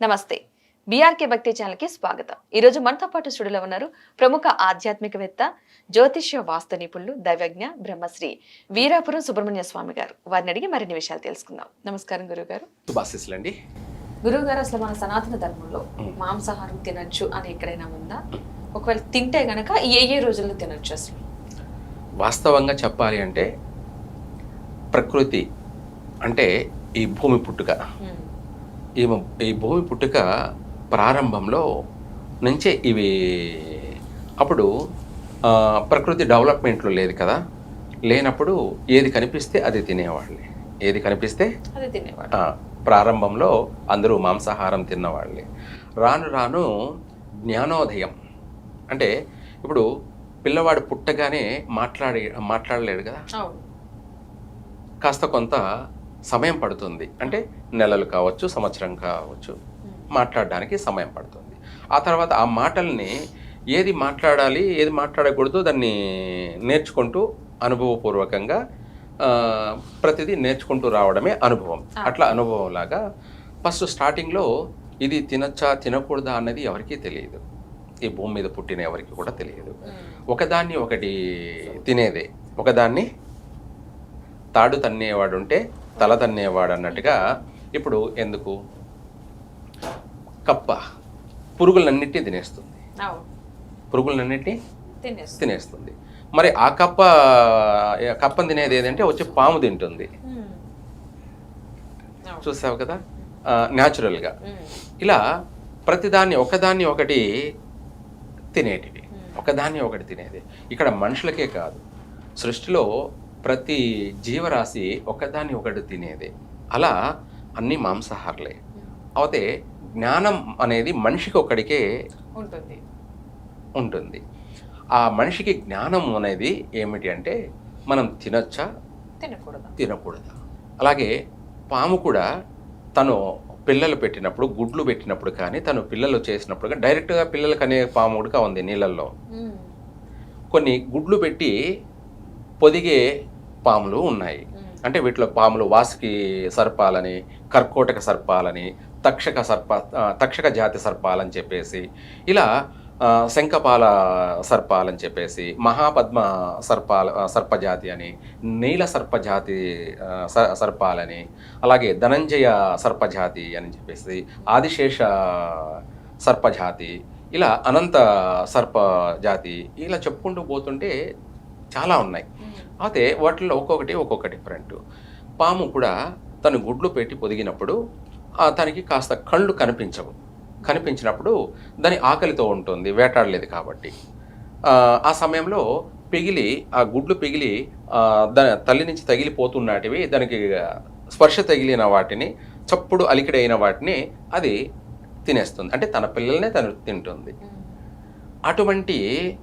నమస్తే. బీఆర్కే భక్తి ఛానల్కి స్వాగతం. ఈరోజు మనతో పాటు స్టూడియోలో ఉన్నారు ప్రముఖ ఆధ్యాత్మికవేత్త జ్యోతిష్య వాస్తు నిపుణులు దైవజ్ఞ బ్రహ్మశ్రీ వీరాపురం సుబ్రహ్మణ్య స్వామి గారు. వారిని అడిగి మరిన్ని విషయాలు తెలుసుకుందాం. నమస్కారం గురువు గారు గురువు గారు అసలు మన సనాతన ధర్మంలో మాంసాహారం తినొచ్చు అని ఎక్కడైనా ఉందా? ఒకవేళ తింటే గనక ఏ ఏ రోజుల్లో తినొచ్చు అసలు? వాస్తవంగా చెప్పాలి అంటే ప్రకృతి అంటే ఈ భూమి పుట్టుక. ఈ ఈ భూమి పుట్టుక ప్రారంభంలో నుంచే ఇవి అప్పుడు ప్రకృతి డెవలప్మెంట్లో లేదు కదా. లేనప్పుడు ఏది కనిపిస్తే అది తినేవాళ్ళే. ఏది కనిపిస్తే అది తినేవాడు ఆ, ప్రారంభంలో అందరూ మాంసాహారం తిన్నవాళ్ళే. రాను రాను జ్ఞానోదయం. అంటే ఇప్పుడు పిల్లవాడు పుట్టగానే మాట్లాడి మాట్లాడలేడు కదా. కాస్త కొంత సమయం పడుతుంది. అంటే నెలలు కావచ్చు సంవత్సరం కావచ్చు మాట్లాడడానికి సమయం పడుతుంది. ఆ తర్వాత ఆ మాటల్ని ఏది మాట్లాడాలి ఏది మాట్లాడకూడదు దాన్ని నేర్చుకుంటూ అనుభవపూర్వకంగా ప్రతిదీ నేర్చుకుంటూ రావడమే అనుభవం. అట్లా అనుభవం లాగా ఫస్ట్ స్టార్టింగ్లో ఇది తినచ్చా తినకూడదా అన్నది ఎవరికీ తెలియదు. ఈ భూమి మీద పుట్టిన ఎవరికి కూడా తెలియదు. ఉమ్, ఒకదాన్ని ఒకటి తినేదే. ఒకదాన్ని తాడు తన్నేవాడు ఉంటే తల తన్నేవాడు అన్నట్టుగా ఇప్పుడు ఎందుకు? కప్ప పురుగులన్నిటినీ తినేస్తుంది. అవును. పురుగులన్నిటినీ తినేస్తుంది. మరి ఆ కప్ప కప్పని తినేది ఏదంటే వచ్చి పాము తింటుంది. చూసావు కదా? న్యాచురల్గా. ఇలా ప్రతిదాన్ని ఒకదాన్ని ఒకటి తినేటివి. ఒకదాన్ని ఒకటి తినేది. ఇక్కడ మనుషులకే కాదు. సృష్టిలో ప్రతి జీవరాశి ఒకదాన్ని ఒకటి తినేది. అలా అన్ని మాంసాహారులే. అయితే జ్ఞానం అనేది మనిషికి ఒకడికే ఉంటుంది. ఉంటుంది. ఆ మనిషికి జ్ఞానం అనేది ఏమిటి అంటే మనం తినొచ్చా? తినకూడదు? తినకూడదు. అలాగే పాము కూడా తను పిల్లలు పెట్టినప్పుడు గుడ్లు పెట్టినప్పుడు కానీ తను పిల్లలు చేసినప్పుడు కానీ డైరెక్ట్గా పిల్లలకు అనే పాము కూడా ఉంది నీళ్ళల్లో. కొన్ని గుడ్లు పెట్టి పొదిగే పాములు ఉన్నాయి. అంటే వీటిలో పాములు వాసుకి సర్పాలని కర్కోటక సర్పాలని తక్షక సర్ప తక్షక జాతి సర్పాలని చెప్పేసి ఇలా శంఖపాల సర్పాలని చెప్పేసి మహాపద్మ సర్పాల సర్పజాతి అని నీల సర్పజాతి సర్పాలని అలాగే ధనంజయ సర్పజాతి అని చెప్పేసి ఆదిశేష సర్పజాతి ఇలా అనంత సర్ప జాతి ఇలా చెప్పుకుంటూ పోతుంటే చాలా ఉన్నాయి. అయితే వాటిల్లో ఒక్కొక్కటి ఒక్కొక్క డిఫరెంట్ పాము కూడా తను గుడ్లు పెట్టి పొదిగినప్పుడు తనకి కాస్త కళ్ళు కనిపించవు. కనిపించినప్పుడు దాని ఆకలితో ఉంటుంది వేటాడలేదు కాబట్టి. ఆ, సమయంలో పిగిలి ఆ గుడ్లు పిగిలి దాని తల్లి నుంచి తగిలిపోతున్నటివి దానికి స్పర్శ తగిలిన వాటిని చప్పుడు అలికిడైన వాటిని అది తినేస్తుంది. అంటే తన పిల్లల్నే తను తింటుంది. అటువంటి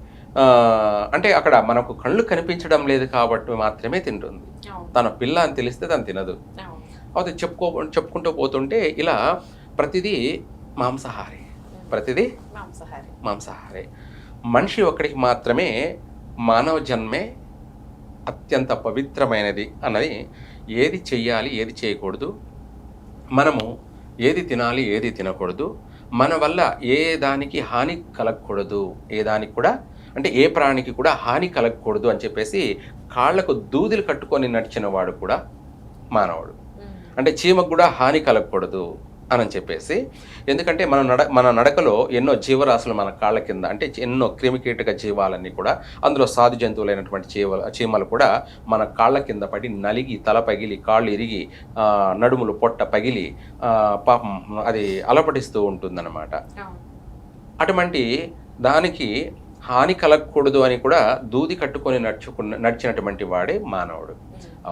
అంటే అక్కడ మనకు కళ్ళు కనిపించడం లేదు కాబట్టి మాత్రమే తింటుంది. తన పిల్ల అని తెలిస్తే తను తినదు. అది చెప్పుకో చెప్పుకుంటూ పోతుంటే ఇలా ప్రతిదీ మాంసాహారి. ప్రతిదీ మాంసాహారి. మాంసాహారి. మనిషి ఒక్కడికి మాత్రమే మానవ జన్మే అత్యంత పవిత్రమైనది అన్నది ఏది చెయ్యాలి ఏది చేయకూడదు. మనము ఏది తినాలి ఏది తినకూడదు. మన వల్ల ఏ దానికి హాని కలగకూడదు. ఏ దానికి కూడా అంటే ఏ ప్రాణికి కూడా హాని కలగకూడదు అని చెప్పేసి కాళ్ళకు దూదులు కట్టుకొని నడిచిన వాడు కూడా మానవుడు. అంటే చీమకు కూడా హాని కలగకూడదు అని చెప్పేసి ఎందుకంటే మన నడ మన నడకలో ఎన్నో జీవరాశులు మన కాళ్ళ కింద అంటే ఎన్నో క్రిమికీటక జీవాలన్నీ కూడా అందులో సాధు జంతువులైనటువంటి చీవ చీమలు కూడా మన కాళ్ళ కింద పడి నలిగి తల పగిలి కాళ్ళు ఇరిగి నడుములు పొట్ట పగిలి పాపం అది అలపటిస్తూ ఉంటుందన్నమాట. అటువంటి దానికి హాని కలగకూడదు అని కూడా దూది కట్టుకొని నడుచుకున్న నడిచినటువంటి వాడే మానవుడు.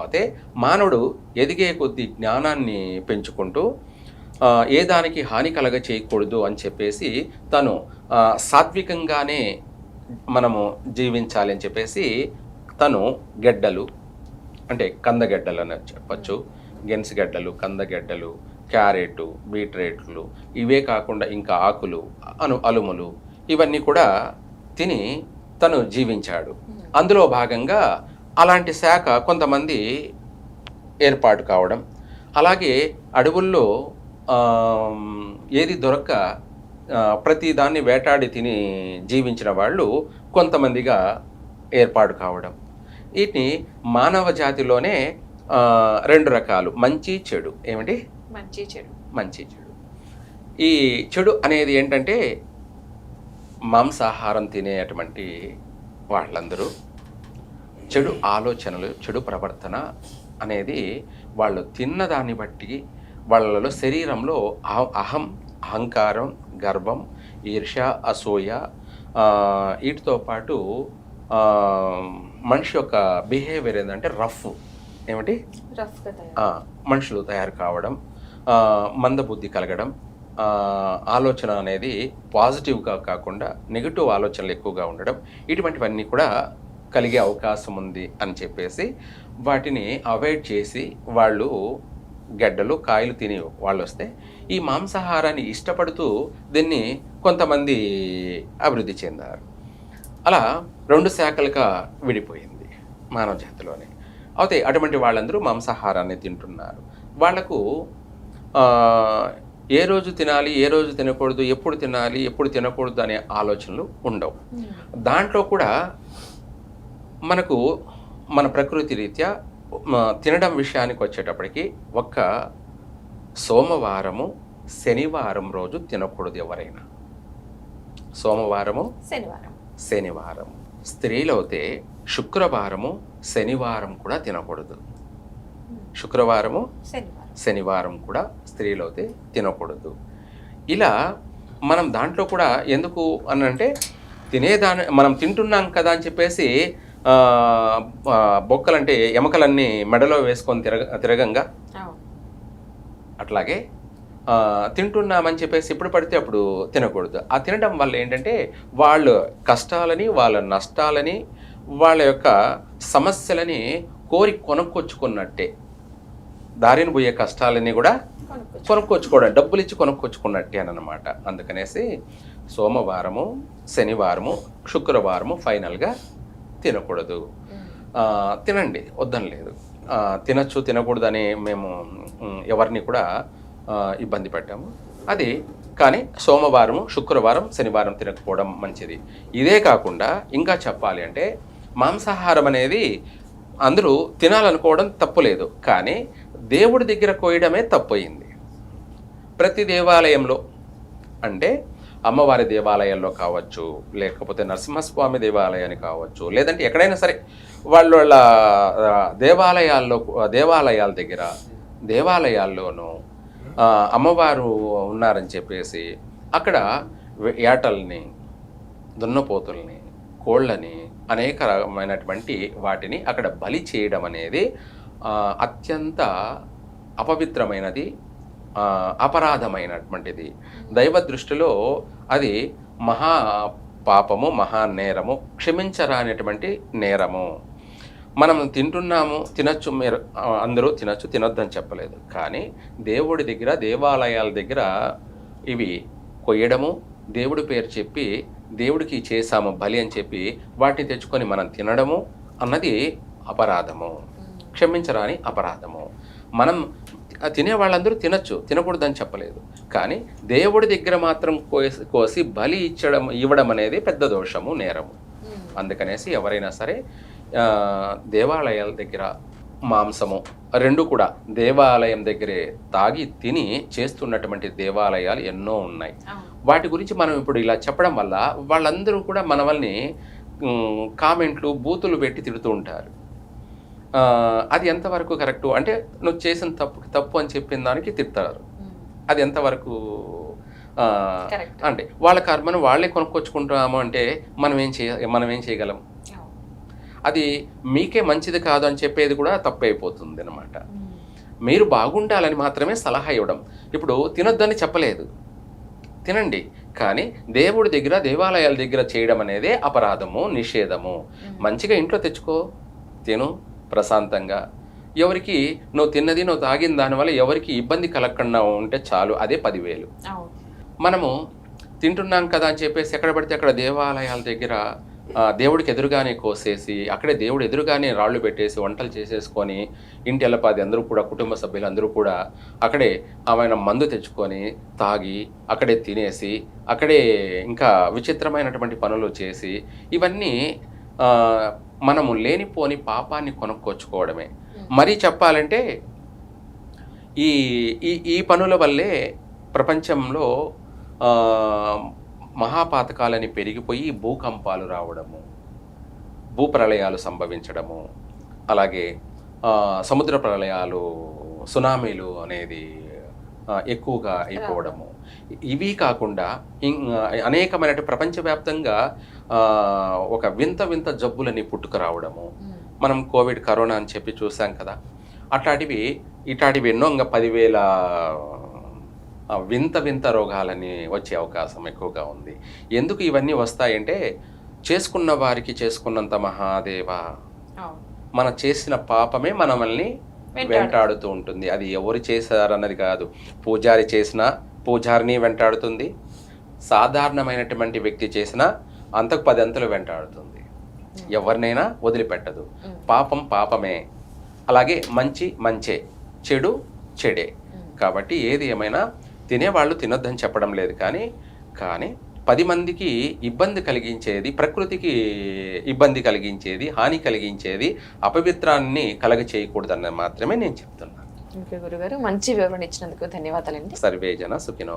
అయితే మానవుడు ఎదిగే కొద్ది జ్ఞానాన్ని పెంచుకుంటూ ఏ దానికి హాని కలగ చేయకూడదు అని చెప్పేసి తను సాత్వికంగానే మనము జీవించాలి అని చెప్పేసి తను గెడ్డలు అంటే కందగెడ్డలు అని చెప్పచ్చు. గెన్సిగడ్డలు కందగెడ్డలు క్యారెట్ బీట్రేట్లు ఇవే కాకుండా ఇంకా ఆకులు అను అలుములు ఇవన్నీ కూడా తిని తను జీవించాడు. అందులో భాగంగా అలాంటి శాఖ కొంతమంది ఏర్పాటు కావడం అలాగే అడవుల్లో ఏది దొరక్క ప్రతి దాన్ని వేటాడి తిని జీవించిన వాళ్ళు కొంతమందిగా ఏర్పాటు కావడం. వీటిని మానవ జాతిలోనే రెండు రకాలు మంచి చెడు. ఏమిటి? మంచి చెడు. మంచి చెడు. ఈ చెడు అనేది ఏంటంటే మాంసాహారం తినేటువంటి వాళ్ళందరూ చెడు ఆలోచనలు చెడు ప్రవర్తన అనేది వాళ్ళు తిన్నదాన్ని బట్టి వాళ్ళలో శరీరంలో అహ- అహం అహంకారం గర్వం ఈర్ష్య అసూయ వీటితో పాటు మనిషి యొక్క బిహేవియర్ ఏంటంటే రఫ్. ఏమిటి? మనుషులు తయారు కావడం మందబుద్ధి కలగడం ఆలోచన అనేది పాజిటివ్గా కాకుండా నెగిటివ్ ఆలోచనలు ఎక్కువగా ఉండడం ఇటువంటివన్నీ కూడా కలిగే అవకాశం ఉంది అని చెప్పేసి వాటిని అవాయిడ్ చేసి వాళ్ళు గడ్డలు కాయలు తిని వాళ్ళు వస్తే ఈ మాంసాహారాన్ని ఇష్టపడుతూ దీన్ని కొంతమంది అభివృద్ధి చెందారు. అలా రెండు శాఖలుగా విడిపోయింది మానవ జాతిలోనే. అయితే అటువంటి వాళ్ళందరూ మాంసాహారాన్ని తింటున్నారు. వాళ్ళకు ఏ రోజు తినాలి ఏ రోజు తినకూడదు ఎప్పుడు తినాలి ఎప్పుడు తినకూడదు అనే ఆలోచనలు ఉండవు. దాంట్లో కూడా మనకు మన ప్రకృతి రీత్యా తినడం విషయానికి వచ్చేటప్పటికి ఒక్క సోమవారము శనివారం రోజు తినకూడదు ఎవరైనా. సోమవారము శనివారం. శనివారం. స్త్రీలైతే శుక్రవారము శనివారం కూడా తినకూడదు. శుక్రవారము శనివారం. శనివారం కూడా స్త్రీలైతే తినకూడదు. ఇలా మనం దాంట్లో కూడా ఎందుకు అని అంటే తినేదాని మనం తింటున్నాం కదా అని చెప్పేసి బొక్కలంటే ఎముకలన్నీ మెడలో వేసుకొని తిరగ తిరగంగా? అట్లాగే తింటున్నామని చెప్పేసి ఎప్పుడు పడితే అప్పుడు తినకూడదు. ఆ తినడం వల్ల ఏంటంటే వాళ్ళ కష్టాలని వాళ్ళ నష్టాలని వాళ్ళ యొక్క సమస్యలని కోరి కొనుక్కొచ్చుకున్నట్టే. దారిని పోయే కష్టాలన్నీ కూడా కొనుక్కొచ్చుకోవడం డబ్బులు ఇచ్చి కొనుక్కొచ్చుకున్నట్టే అనమాట అందుకనేసి సోమవారము శనివారము శుక్రవారము ఫైనల్గా తినకూడదు. తినండి వద్దని లేదు. తినచ్చు తినకూడదని మేము ఎవరిని కూడా ఇబ్బంది పెట్టాము. అది కానీ సోమవారం శుక్రవారం శనివారం తినకపోవడం మంచిది. ఇదే కాకుండా ఇంకా చెప్పాలి అంటే మాంసాహారం అనేది అందరూ తినాలనుకోవడం తప్పులేదు కానీ దేవుడి దగ్గర కోయడమే తప్పయింది. ప్రతి దేవాలయంలో అంటే అమ్మవారి దేవాలయాల్లో కావచ్చు లేకపోతే నరసింహస్వామి దేవాలయాన్ని కావచ్చు లేదంటే ఎక్కడైనా సరే వాళ్ళ వాళ్ళ దేవాలయాల్లో దేవాలయాల దగ్గర దేవాలయాల్లోనూ అమ్మవారు ఉన్నారని చెప్పేసి అక్కడ ఏటల్ని దున్నపోతుల్ని కోళ్ళని అనేక రకమైనటువంటి వాటిని అక్కడ బలి చేయడం అనేది అత్యంత అపవిత్రమైనది అపరాధమైనటువంటిది. దైవ దృష్టిలో అది మహా పాపము మహా నేరము క్షమించరానటువంటి నేరము. మనం తింటున్నాము తినచ్చు మీరు అందరూ తినచ్చు తినొద్దని చెప్పలేదు. కానీ దేవుడి దగ్గర దేవాలయాల దగ్గర ఇవి కొయ్యడము దేవుడి పేరు చెప్పి దేవుడికి చేశాము బలి అని చెప్పి వాటిని తెచ్చుకొని మనం తినడము అన్నది అపరాధము. క్షమించరాని అపరాధము. మనం తినే వాళ్ళందరూ తినచ్చు తినకూడదని చెప్పలేదు. కానీ దేవుడి దగ్గర మాత్రం కోసి కోసి బలి ఇచ్చడం ఇవ్వడం అనేది పెద్ద దోషము నేరము. అందుకనేసి ఎవరైనా సరే దేవాలయాల దగ్గర మాంసము రెండు కూడా దేవాలయం దగ్గరే తాగి తిని చేస్తున్నటువంటి దేవాలయాలు ఎన్నో ఉన్నాయి. వాటి గురించి మనం ఇప్పుడు ఇలా చెప్పడం వల్ల వాళ్ళందరూ కూడా మనవల్ని కామెంట్లు బూతులు పెట్టి తిడుతూ ఉంటారు. అది ఎంతవరకు కరెక్టు? అంటే నువ్వు చేసిన తప్పు తప్పు అని చెప్పిన దానికి తిడతారు. అది ఎంతవరకు అంటే వాళ్ళ కర్మను వాళ్ళే కొనుక్కొచ్చుకుంటాము అంటే మనం ఏం చేయ మనం ఏం చేయగలం? అది మీకే మంచిది కాదు అని చెప్పేది కూడా తప్పైపోతుంది అనమాట మీరు బాగుండాలని మాత్రమే సలహా ఇవ్వడం. ఇప్పుడు తినొద్దని చెప్పలేదు. తినండి. కానీ దేవుడి దగ్గర దేవాలయాల దగ్గర చేయడం అనేదే అపరాధము నిషేధము. మంచిగా ఇంట్లో తెచ్చుకో. తిను. ప్రశాంతంగా. ఎవరికి నువ్వు తిన్నది నువ్వు తాగిన దానివల్ల ఎవరికి ఇబ్బంది కలగకుండా ఉంటే చాలు అదే పదివేలు. మనము తింటున్నాం కదా అని చెప్పేసి ఎక్కడ పడితే అక్కడ దేవాలయాల దగ్గర దేవుడికి ఎదురుగానే కోసేసి అక్కడే దేవుడు ఎదురుగానే రాళ్ళు పెట్టేసి వంటలు చేసేసుకొని ఇంటి ఎల్లపాది అందరూ కూడా కుటుంబ సభ్యులు అందరూ కూడా అక్కడే ఆమెన మందు తెచ్చుకొని తాగి అక్కడే తినేసి అక్కడే ఇంకా విచిత్రమైనటువంటి పనులు చేసి ఇవన్నీ మనము లేనిపోని పాపాన్ని కొనుక్కొచ్చుకోవడమే మరీ చెప్పాలంటే ఈ ఈ ఈ పనుల వల్లే ప్రపంచంలో మహాపాతకాలని పెరిగిపోయి భూకంపాలు రావడము భూప్రళయాలు సంభవించడము అలాగే సముద్ర ప్రళయాలు సునామీలు అనేది ఎక్కువగా అయిపోవడము. ఇవి కాకుండా అనేకమైన ప్రపంచవ్యాప్తంగా ఒక వింత వింత జబ్బులని పుట్టుకురావడము. మనం కోవిడ్ కరోనా అని చెప్పి చూసాం కదా. అట్లాంటివి ఇట్లాంటివి ఎన్నో ఇంకా పదివేల వింత వింత రోగాలని వచ్చే అవకాశం ఎక్కువగా ఉంది. ఎందుకు ఇవన్నీ వస్తాయంటే చేసుకున్న వారికి చేసుకున్నంత మహాదేవ. మన చేసిన పాపమే మనల్ని. వెంటాడుతూ ఉంటుంది. అది ఎవరు చేశారన్నది కాదు. పూజారి చేసినా పూజారిని వెంటాడుతుంది. సాధారణమైనటువంటి వ్యక్తి చేసినా అంతకు పది అంతలు వెంటాడుతుంది. ఎవరినైనా వదిలిపెట్టదు. పాపం పాపమే. అలాగే మంచి మంచే చెడు చెడే. కాబట్టి ఏది ఏమైనా తినేవాళ్ళు తినొద్దని చెప్పడం లేదు కానీ కానీ పది మందికి ఇబ్బంది కలిగించేది ప్రకృతికి ఇబ్బంది కలిగించేది హాని కలిగించేది అపవిత్రాన్ని కలగ చేయకూడదన్నది మాత్రమే నేను చెప్తున్నాను గురుగారు మంచి వివరణ ఇచ్చినందుకు ధన్యవాదాలండి. సర్వేజన సుఖినో